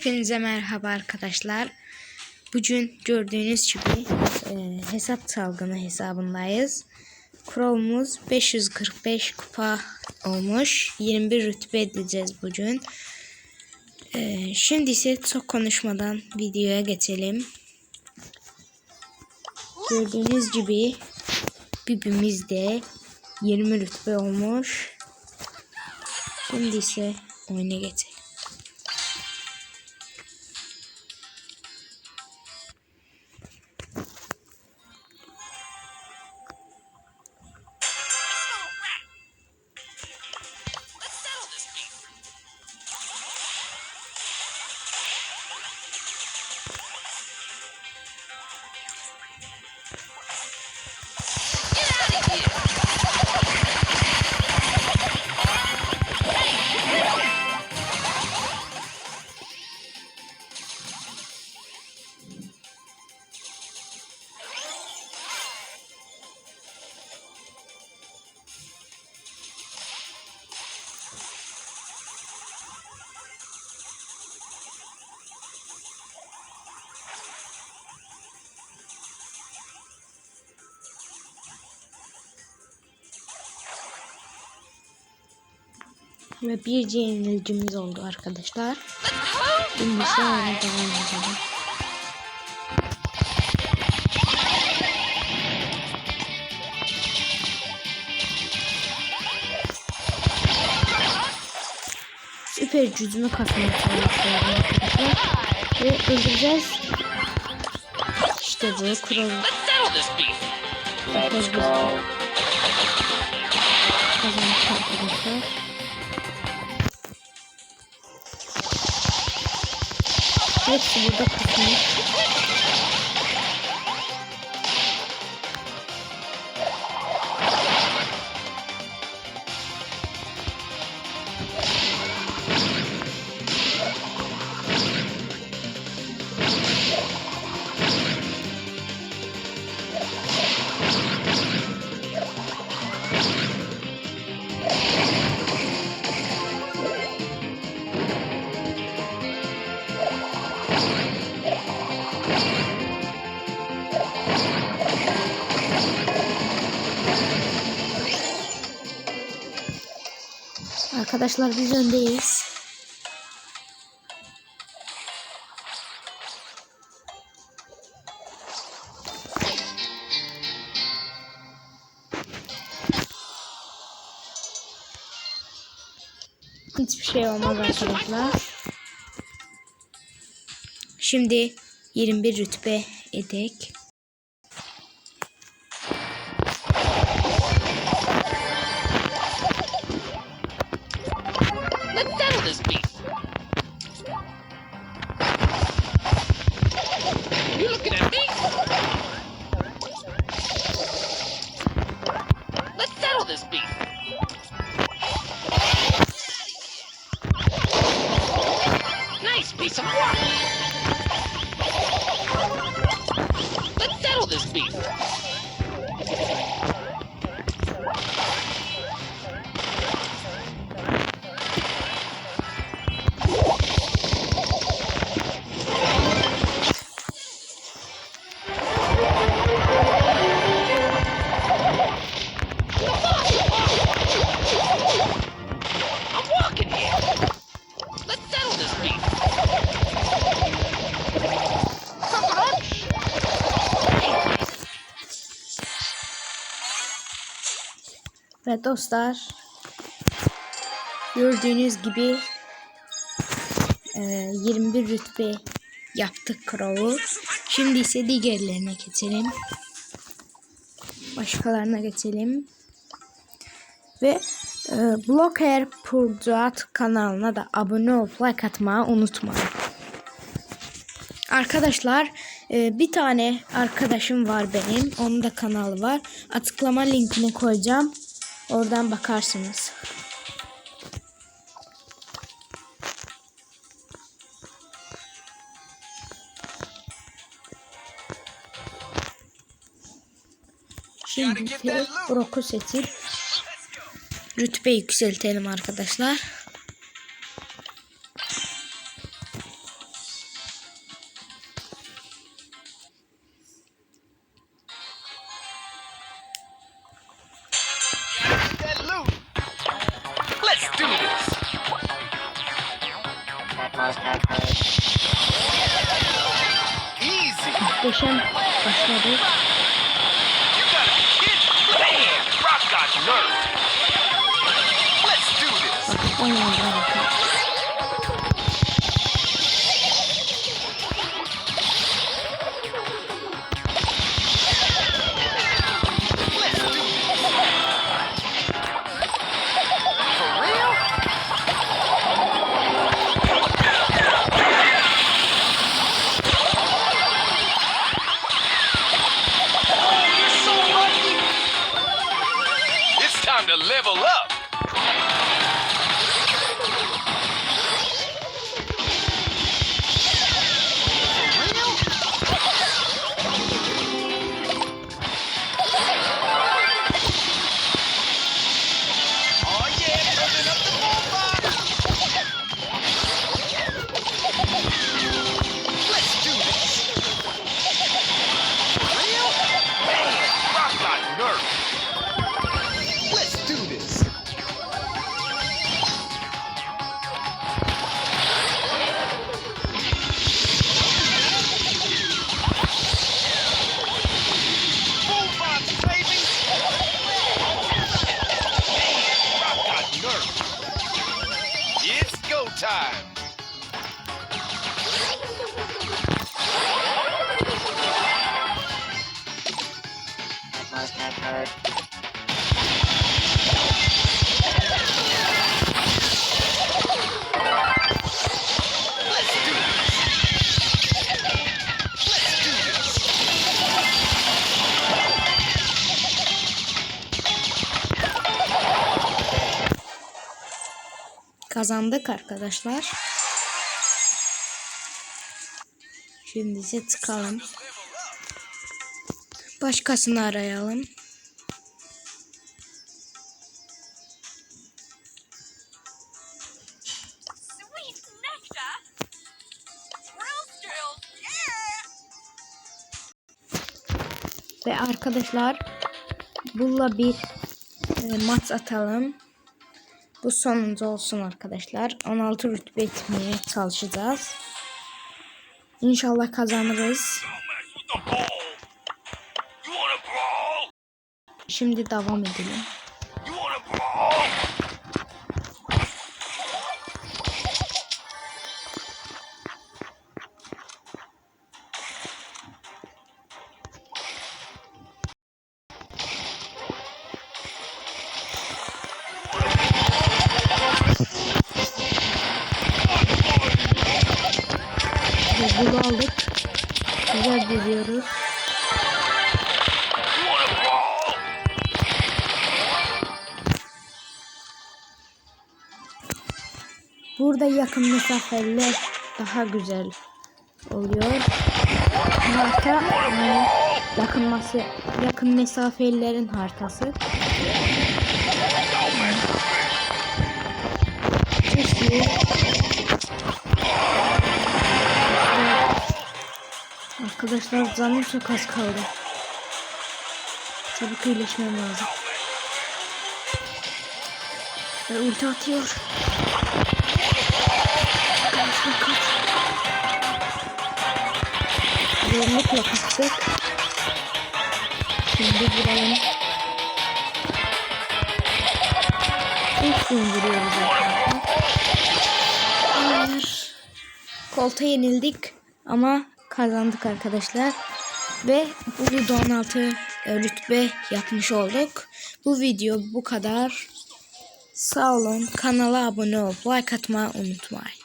Hepinize merhaba arkadaşlar. Bugün gördüğünüz gibi e, hesap salgını hesabındayız. Kuralımız 545 kupa olmuş. 21 rütbe edeceğiz bugün. E, şimdi ise çok konuşmadan videoya geçelim. Gördüğünüz gibi bibimiz de 20 rütbe olmuş. Şimdi ise oyuna geçelim. Ve bir yenilgimiz oldu arkadaşlar. Şimdi oyuna devam edelim. Süper gücümü kasmaya çalışıyorum arkadaşlar. Ve öldüreceğiz. İşte bu kural. Let's settle this beef. Süper gücü kazandık arkadaşlar. Hepsi burada kusmuş. Arkadaşlar biz öndeyiz. Hiçbir şey olmaz arkadaşlar. Şimdi 21 rütbe edek. City. Ve dostlar gördüğünüz gibi e, 21 rütbe yaptık kralı. Şimdi ise diğerlerine geçelim. Başkalarına geçelim. Ve e, Blocker Purduat kanalına da abone olup like atmayı unutmayın. Arkadaşlar e, bir tane arkadaşım var benim. Onun da kanalı var. Açıklama linkini koyacağım. Oradan bakarsınız. Şimdi ise Brock'u seçip rütbe yükseltelim arkadaşlar. muhteşem başladı. do this. Kazandık arkadaşlar. Şimdi ise çıkalım. Başkasını arayalım. Ve arkadaşlar bununla bir e, maç atalım. Bu sonuncu olsun arkadaşlar. 16 rütbe etmeye çalışacağız. İnşallah kazanırız. Şimdi devam edelim. Burada yakın mesafeler daha güzel oluyor. Harita e, yakın, masa, yakın mesafelerin haritası. İyi. Arkadaşlar canım çok az kaldı. Çabuk iyileşmem lazım. Ve ulti atıyor. Yoğunlukla kaçtık. Şimdi vuralım. İlk gün vuruyoruz arkadaşlar. Kolta yenildik ama kazandık arkadaşlar. Ve bu video 16 rütbe yapmış olduk. Bu video bu kadar. Sağ olun. Kanala abone olup like atmayı unutmayın.